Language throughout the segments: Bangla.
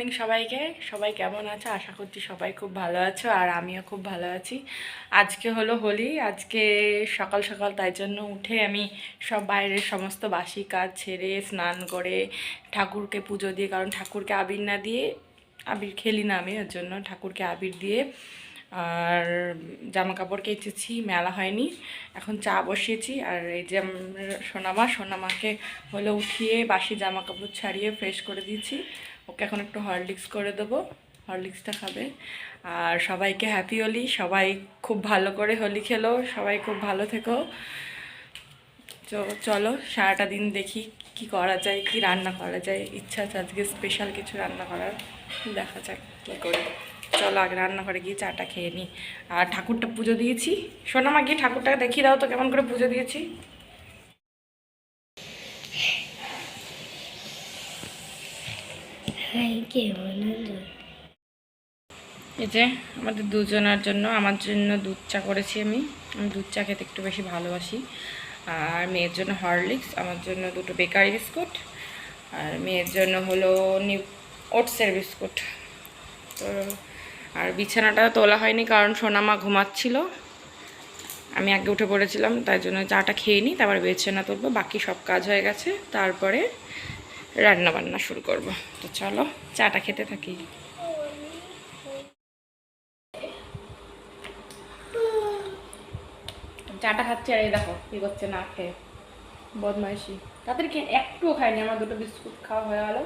মর্নিং সবাইকে। সবাই কেমন আছো? আশা করছি সবাই খুব ভালো আছো আর আমিও খুব ভালো আছি। আজকে হলো হোলি। আজকে সকাল সকাল তাই জন্য উঠে আমি সব বাইরের সমস্ত বাসি কাজ ছেড়ে স্নান করে ঠাকুরকে পুজো দিয়ে, কারণ ঠাকুরকে আবির না দিয়ে আবির খেলি না আমি, ওর জন্য ঠাকুরকে আবির দিয়ে আর জামা কাপড় কেচেছি, মেলা হয়নি। এখন চা বসিয়েছি আর এই যে সোনামা, সোনামাকে হলো উঠিয়ে বাসি জামা কাপড় ছাড়িয়ে ফ্রেশ করে দিয়েছি। ওকে এখন একটু হরলিক্স করে দেবো হরলিক্সটা খাবে। আর সবাইকে হ্যাপি হোলি, সবাই খুব ভালো করে হোলি খেলো, সবাই খুব ভালো থেকো। চলো, সারাটা দিন দেখি কি করা যায়, কি রান্না করা যায়। ইচ্ছা আছে আজকে স্পেশাল কিছু রান্না করার। দেখা যাক কী করি। চলো আগে রান্নাঘরে গিয়ে চাটা খেয়ে নিই আর ঠাকুরটা পুজো দিয়েছি। সোনামা গিয়ে ঠাকুরটাকে দেখিয়ে দাও তো কেমন করে পুজো দিয়েছি? এই যে আমাদের দুজনের জন্য আমার জন্য দুধ চা করেছি আমি। আমি দুধ চা খেতে একটু বেশি ভালোবাসি। আর মেয়ের জন্য হরলিক্স আমার জন্য দুটো বেকারি বিস্কুট। আর মেয়ের জন্য হলো নিউ ওটসের বিস্কুট। তো আর বিছানাটা তোলা হয়নি কারণ সোনামা ঘুমাচ্ছিল। আমি আগে উঠে পড়েছিলাম, তাই জন্য চাটা খেয়ে নিই, তারপর বিছানা তুলবো, বাকি সব কাজ হয়ে গেছে, তারপরে রান্না বান্না শুরু করব। তো চলো, চাটা খেতে থাকি। চাটা খাচ্ছে আর এই দেখো, কি করছে না খেয়ে। বদমাইশি। তাদের কি একটুও খায়নি আমার দুটো বিস্কুট খাওয়া হয়ে গেল।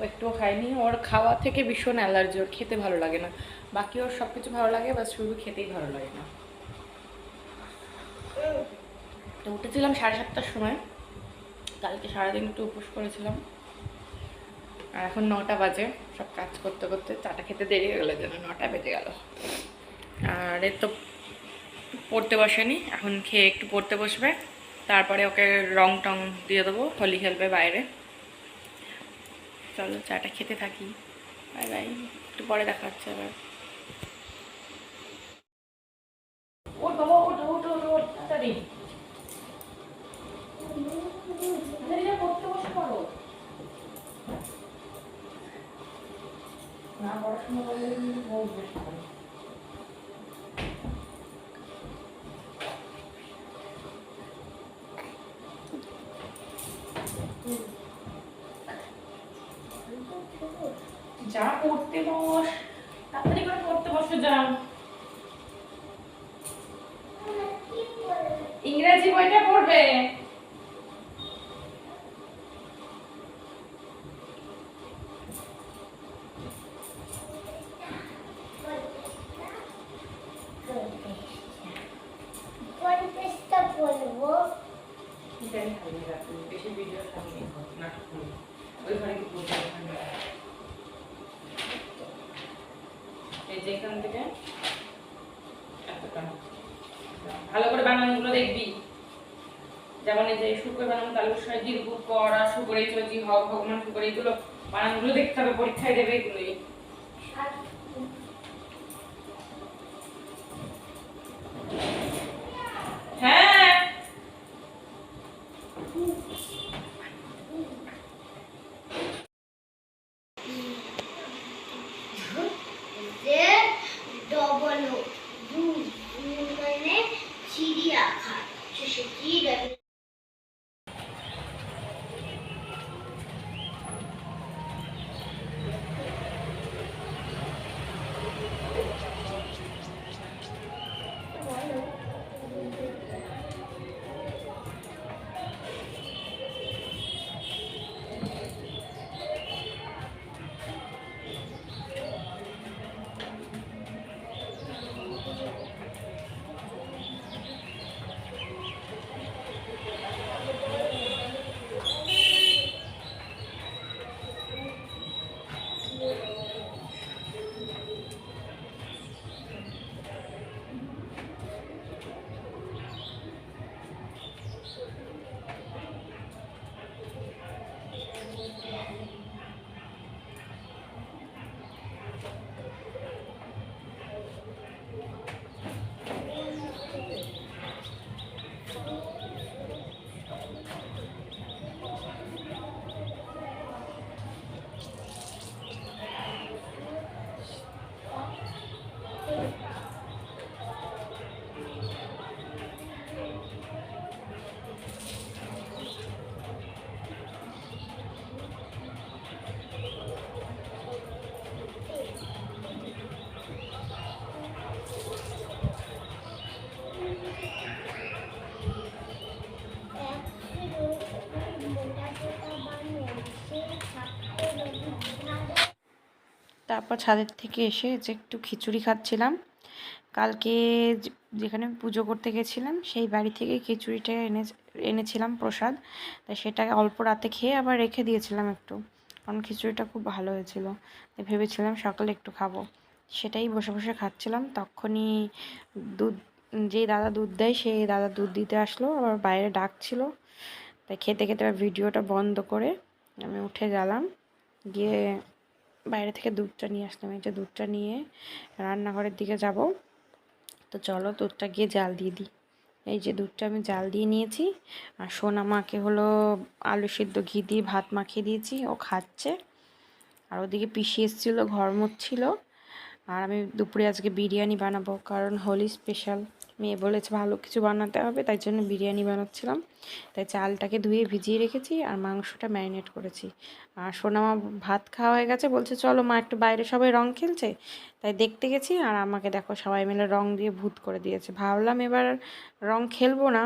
ও একটুও খায়নি ওর খাওয়া থেকে ভীষণ অ্যালার্জি ওর খেতে ভালো লাগে না। বাকি ওর সব কিছু ভালো লাগে, বাস শুধু খেতেই ভালো লাগে না। তো উঠেছিলাম সাড়ে সাতটার সময়। কালকে সারাদিন একটু উপোস করেছিলাম। আর এখন নটা বাজে, সব কাজ করতে করতে চাটা খেতে দেরি হয়ে গেলো, যেন নটা বেজে গেল। আর এর তো পড়তে বসেনি, এখন খেয়ে একটু পড়তে বসবে। তারপরে ওকে রং টং দিয়ে দেবো, হোলি খেলবে বাইরে। চলো চাটা খেতে থাকি। বাই বাই একটু পরে দেখা হচ্ছে আবার। যা পড়তে বস। তাড়াতাড়ি করে পড়তে বসে যা। ইংরেজি বইটা পড়বে। বেশি ভিডিও সামনে নাটক ওই ঘরে কি পড়তে ওখানে এই এখান থেকে। ভালো করে বানানগুলো দেখবি। যেমন এই যে শুকর বানান তালু সয় দীর্ঘ করা শুকর চজি, হক ভগবান শুকর এইগুলো বানানগুলো দেখতে হবে, পরীক্ষায় দেবে এগুলোই। হ্যাঁ। তারপর ছাদের থেকে এসে যে একটু খিচুড়ি খাচ্ছিলাম। কালকে যেখানে পুজো করতে গেছিলাম, সেই বাড়ি থেকে খিচুড়িটা এনে, এনেছিলাম প্রসাদ। তাই সেটা অল্প রাতে খেয়ে আবার রেখে দিয়েছিলাম একটু, কারণ খিচুড়িটা খুব ভালো হয়েছিল। তাই ভেবেছিলাম সকালে একটু খাব। সেটাই বসে বসে খাচ্ছিলাম। তখনই দুধ যেই দাদা দুধ দেয় সেই দাদা দুধ দিতে আসলো। আবার বাইরে ডাকছিল। তাই খেতে খেতে ভিডিওটা বন্ধ করে আমি উঠে গেলাম। গিয়ে বাইরে থেকে দুধটা নিয়ে আসলাম। এই যে দুধটা নিয়ে রান্নাঘরের দিকে যাব। তো চলো দুধটা গিয়ে জাল দিয়ে দিই। এই যে দুধটা আমি জাল দিয়ে নিয়েছি। আর সোনা মাকে হলো আলু সিদ্ধ ঘি দিয়ে ভাত মাখিয়ে দিয়েছি। ও খাচ্ছে। আর ওদিকে পিসি এসেছিল, ঘর মুছছিল। আর আমি দুপুরে আজকে বিরিয়ানি বানাবো, কারণ হোলি স্পেশাল মেয়ে বলেছে ভালো কিছু বানাতে হবে, তাই জন্য বিরিয়ানি বানাচ্ছিলাম। তাই চালটাকে ধুয়ে ভিজিয়ে রেখেছি আর মাংসটা ম্যারিনেট করেছি। আর সোনামা ভাত খাওয়া হয়ে গেছে, বলছে, চলো মা, একটু বাইরে সবাই রং খেলছে? তাই দেখতে গেছি আর আমাকে দেখো, সবাই মিলে রং দিয়ে ভূত করে দিয়েছে। ভাবলাম এবার রং খেলব না,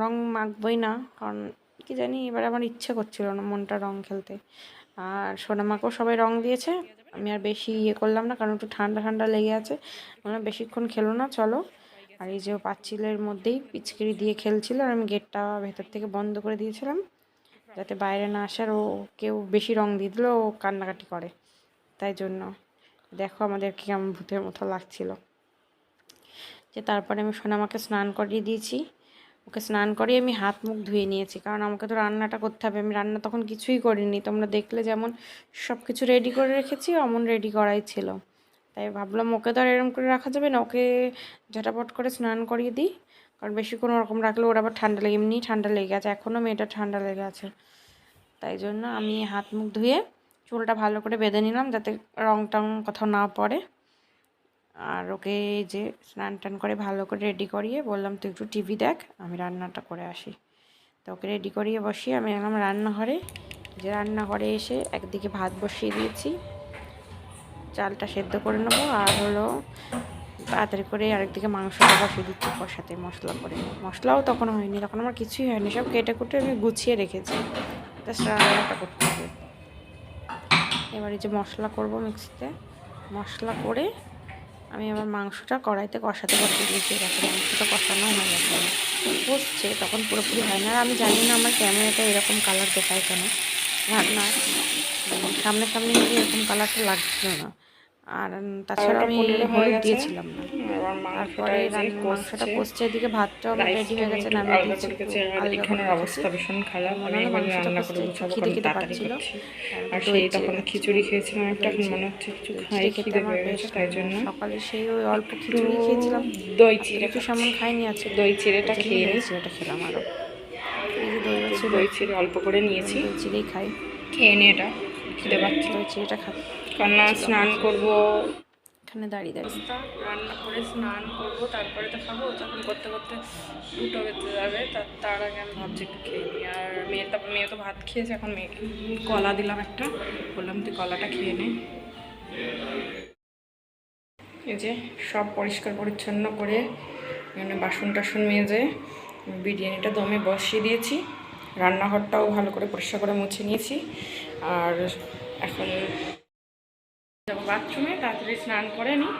রং মাখবই না, কারণ কি জানি, এবার আমার ইচ্ছে করছিল না মনটা রং খেলতে। আর সোনামাকেও সবাই রং দিয়েছে, আমি আর বেশি ইয়ে করলাম না, কারণ একটু ঠান্ডা ঠান্ডা লেগে আছে। বললাম, বেশিক্ষণ খেলো না, চলো। আর এই যে ও পাঁচিলের মধ্যেই পিচকিরি দিয়ে খেলছিল, আর আমি গেটটা ভেতর থেকে বন্ধ করে দিয়েছিলাম, যাতে বাইরে না আসার, ও কেউ বেশি রং দিয়ে দিলে, ও কান্নাকাটি করে। তাই জন্য দেখো আমাদেরকে কেমন ভূতের মতো লাগছিল। যে তারপরে আমি সোনামাকে স্নান করিয়ে দিয়েছি। ওকে স্নান করিয়ে আমি হাত মুখ ধুয়ে নিয়েছি, কারণ আমাকে তো রান্নাটা করতে হবে। আমি রান্না তখন কিছুই করিনি। তোমরা দেখলে যেমন সব কিছু রেডি করে রেখেছি, অমন রেডি করাই ছিল। তাই ভাবলাম ওকে তো আর এরকম করে রাখা যাবে না, ওকে ঝটাপট করে স্নান করিয়ে দিই। কারণ বেশি কোনো রকম রাখলে ওর আবার ঠান্ডা লেগে, এমনি ঠান্ডা লেগে আছে এখনও মেয়েটা ঠান্ডা লেগে আছে। তাই জন্য আমি হাত মুখ ধুয়ে চুলটা ভালো করে বেঁধে নিলাম যাতে রং টং কোথাও না পড়ে। আর ওকে যে স্নান টান করে ভালো করে রেডি করিয়ে বললাম, তুই একটু টিভি দেখ, আমি রান্নাটা করে আসি। তো ওকে রেডি করিয়ে বসিয়ে আমি এলাম রান্নাঘরে। যে রান্নাঘরে এসে একদিকে ভাত বসিয়ে দিয়েছি চালটা সেদ্ধ করে নেব আর হলো তাড়াতাড়ি করে আরেকদিকে মাংসটা বসিয়ে দিচ্ছি কষাতে মশলা করে। মশলাও তখন হয়নি, তখন আমার কিছুই হয়নি, সব কেটে কুটে আমি গুছিয়ে রেখেছি। জাস্ট রান্নাটা করতে হবে। এবার যে মশলা করব মিক্সিতে। মশলা করে আমি আমার মাংসটা কড়াইতে কষাতে বসিয়ে দিয়েছি। দেখো মাংসটা কষানো হয়ে গেছে। কষছে, তখন পুরোপুরি হয় না। আর আমি জানি না আমার ক্যামেরাটা এরকম কালার দেখায় কেন। রান্না সামনে সামনে এরকম কালারটা লাগছিল না। আর তাছাড়া আমি হলুদ দিয়েছিলাম না। তারপরে রান্না মাংসটা কষছে এদিকে ভাতটাও রেডি হয়ে গেছে নামিয়ে দিয়েছি একটু এখানের অবস্থা ভীষণ খারাপ। মনে আমি এবার রান্না করে একটু খিদে কারণ তাড়াতাড়ি। করছি। আর সেই তখন খিচুড়ি খেয়েছিলাম একটা এখন মনে হচ্ছে কিছু খাই খেতে খিদে পেয়ে গেছে তাই জন্য সকালে সেই ওই অল্প খিচুড়ি খেয়েছিলাম। দই চিড়ে কিছু সামান খাইনি আছে দই চিড়েটা খেয়ে নিই ওটা খেলাম আরও দই চিড়ে অল্প করে নিয়েছি। চিড়েই খাই। খেয়ে নিই এটা খিদে পাচ্ছে। দই চিড়েটা খাই কারণ স্নান করব। এখানে দাঁড়িয়ে দাঁড়িয়ে। রান্না করে স্নান করব তারপরে তো খাব তখন করতে করতে দুটো বেজে যাবে তার তার আগে আমি ভাবছি একটু খেয়ে নিই। আর মেয়ে তো মেয়ে তো ভাত খেয়েছে এখন মেয়েকে কলা দিলাম একটা। বললাম তুই কলাটা খেয়ে নে। এই যে সব পরিষ্কার পরিচ্ছন্ন করে এখানে বাসন টাসন মেজে বিরিয়ানিটা দমে বসিয়ে দিয়েছি। রান্নাঘরটাও ভালো করে পরিষ্কার করে মুছে নিয়েছি। আর এখন বাথরুমে, তাড়াতাড়ি স্নান করে নিই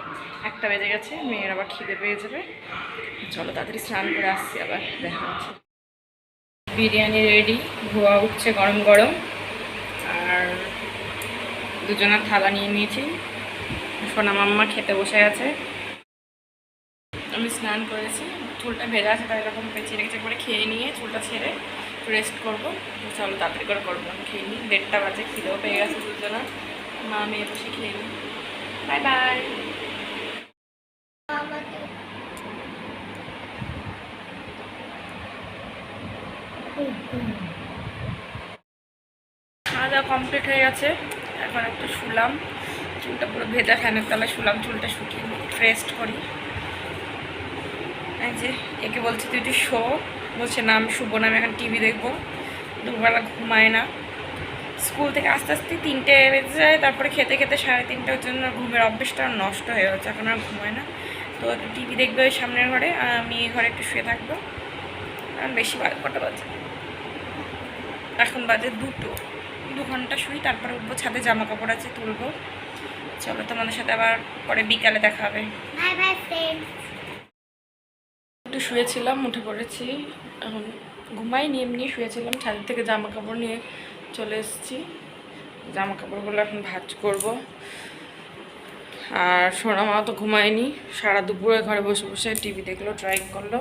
একটা বেজে গেছে, মেয়ের আবার খিদে পেয়ে যাবে। চলো তাড়াতাড়ি স্নান করে আসছি আবার, দেখা হচ্ছে। বিরিয়ানি রেডি ধোয়া উঠছে গরম গরম। আর দুজনের থালা নিয়ে নিয়েছি। সোনা মাম্মা খেতে বসে আছে। আমি স্নান করেছি, চুলটা ভেজা আছে, তাই এরকম পেঁচিয়ে রেখেছে করে খেয়ে নিয়ে চুলটা ছেড়ে রেস্ট করব। চলো তাড়াতাড়ি করে করব খেয়ে নিই দেড়টা বাজে, খিদেও পেয়ে গেছে দুজনের মা বসে খেয়ে নিই বাই বাই। খাওয়া কমপ্লিট হয়ে গেছে। এখন একটু শুলাম। চুলটা পুরো ভেজা ফ্যানের তলায় শুলাম, চুলটা শুকিয়ে রেস্ট করি। যে, একে বলছি, তুই একটু শো। বলছে, না, আমি শুবো না, আমি এখন টিভি দেখব। দুবেলা ঘুমায় না। স্কুল থেকে আস্তে আস্তে তিনটে বেজে যায় তারপরে খেতে খেতে সাড়ে তিনটার জন্য ঘুমের অভ্যেসটা আর নষ্ট হয়ে যাচ্ছে এখন আর ঘুমায় না। তো একটু টিভি দেখবে ওই সামনের ঘরে আর আমি এই ঘরে একটু শুয়ে থাকব। কারণ বেশি বা- কটা বাজে? এখন বাজে দুটো। দু ঘণ্টা শুই তারপরে উঠবো ছাদে জামা কাপড় আছে তুলবো। চলো তোমাদের সাথে আবার পরে বিকালে দেখা হবে। একটু শুয়েছিলাম উঠে পড়েছি। এখন ঘুমাইনি এমনি শুয়েছিলাম ছাদের থেকে জামা কাপড় নিয়ে চলে এসেছি। জামা কাপড়গুলো এখন ভাজ করব। আর সোনা মা তো ঘুমায়নি। সারা দুপুরে ঘরে বসে বসে টিভি দেখল ড্রয়িং করল।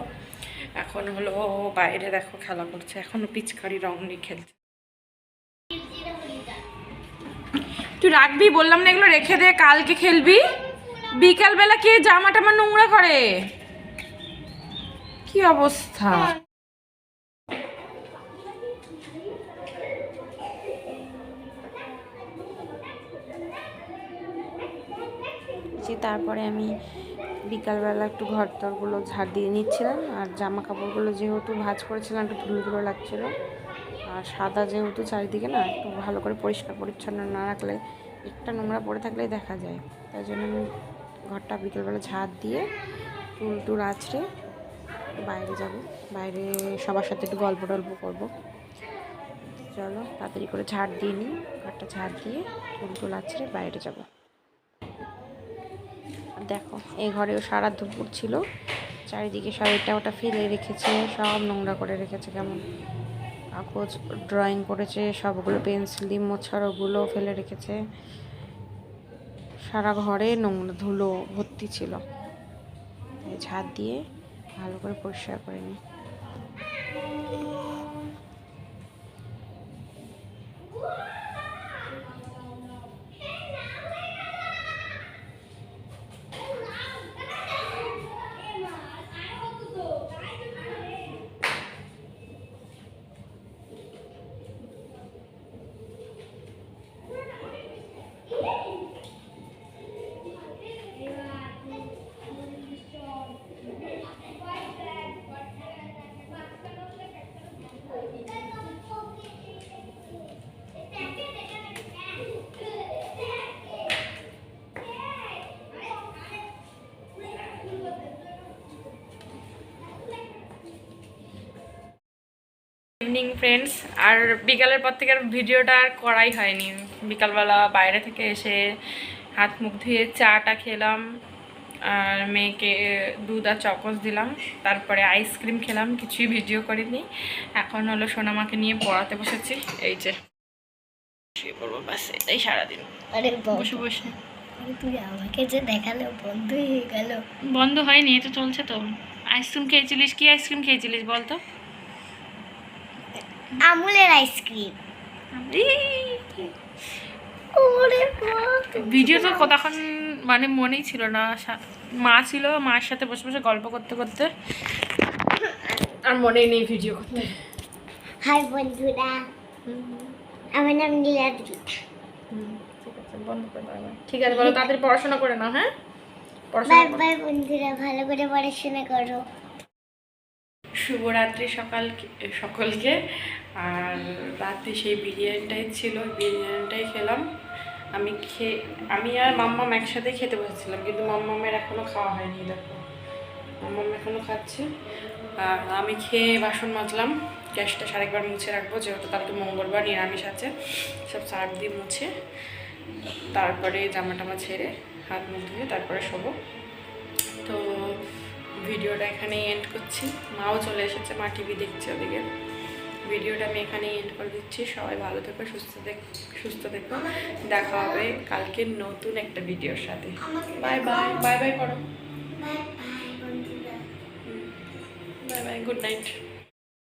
এখন হলো বাইরে দেখো খেলা করছে। এখনও পিচকারি রং নিয়ে খেলছে। তুই রাখবি? বললাম না এগুলো রেখে দে। কালকে খেলবি? বিকালবেলা কে জামা টামা নোংরা করে? কি অবস্থা? তারপরে আমি বিকালবেলা একটু ঘর তরগুলো ঝাড় দিয়ে নিচ্ছিলাম। আর জামা কাপড়গুলো যেহেতু ভাজ করেছিলাম, একটু ধুলো ধুলো লাগছিল। আর সাদা যেহেতু চারিদিকে না, একটু ভালো করে পরিষ্কার পরিচ্ছন্ন না রাখলে একটা নোংরা পড়ে থাকলেই দেখা যায়। তাই জন্য আমি ঘরটা বিকেলবেলা ঝাড় দিয়ে টুল টুল আছড়ে বাইরে যাব। বাইরে সবার সাথে একটু গল্প টল্প করব। চলো, তাড়াতাড়ি করে ঝাড় দিয়ে নিই। ঘরটা ঝাড় দিয়ে টুল টুল আছড়ে বাইরে যাব। দেখো, এই ঘরেও সারা দুপুর ছিল। চারিদিকে সব এটা ওটা ফেলে রেখেছে, সব নোংরা করে রেখেছে কেমন। কাগজ ড্রয়িং করেছে, সবগুলো পেন্সিল দিয়ে মোছার ওগুলো ফেলে রেখেছে। সারা ঘরে নোংরা ধুলো ভর্তি ছিল। ছাদ দিয়ে ভালো করে পরিষ্কার করে নিই। ইভিনিং ফ্রেন্ডস আর বিকালের পর থেকে আর ভিডিওটা আর করাই হয়নি। বিকালবেলা বাইরে থেকে এসে হাত মুখ ধুয়ে চাটা খেলাম আর মেয়েকে দুধ আর চকস দিলাম তারপরে আইসক্রিম খেলাম কিছুই ভিডিও করিনি। এখন হলো সোনামাকে নিয়ে পড়াতে বসেছি। এই যে শুয়ে পড়ব বাস এটাই সারাদিন। বসে বসে। তুই আমাকে যে দেখাল বন্ধ হয়ে গেল। বন্ধ হয়নি এটা চলছে তো। আইসক্রিম খেয়েছিলিস কি আইসক্রিম খেয়েছিলিস বলতো? আমুলের আইসক্রিম। ওরে ভিডিও তো তখন মানে মনেই ছিল না। মা ছিল মার সাথে বসে বসে গল্প করতে করতে। আর মনেই নেই ভিডিও করতে। হাই বন্ধুরা আমার নাম আছে বন্ধ করে ঠিক আছে বলো তাদের পড়াশোনা করে নাও হ্যাঁ? পড়াশোনা বাই। বাই বন্ধুরা ভালো করে পড়াশোনা করো। শুভরাত্রি সকাল সকলকে। আর রাতে সেই বিরিয়ানিটাই ছিল, বিরিয়ানিটাই খেলাম। আমি খেয়ে আমি আর মাম্মাম একসাথে খেতে বসেছিলাম, কিন্তু মাম্মামের এখনও খাওয়া হয়নি, দেখো। মাম্মাম এখনও খাচ্ছে। আমি খেয়ে বাসন মাজলাম, গ্যাসটা সারেকবার মুছে রাখব, যেহেতু কালকে মঙ্গলবার নিরামিষ আছে, সব সার্ফ দিয়ে মুছে, তারপরে জামা টামা ছেড়ে হাত মুখ ধুয়ে তারপরে শোবো। ভিডিওটা এখানেই এন্ড করছি। মাও চলে এসেছে মা টিভি দেখছে ওদিকে। ভিডিওটা আমি এখানেই এন্ড করে দিচ্ছি। সবাই ভালো থেকো সুস্থ দেখ সুস্থ থেকো। দেখা হবে কালকে নতুন একটা ভিডিওর সাথে। বাই বাই বাই বাই করো। বাই বাই বন্ধুরা। Bye bye good night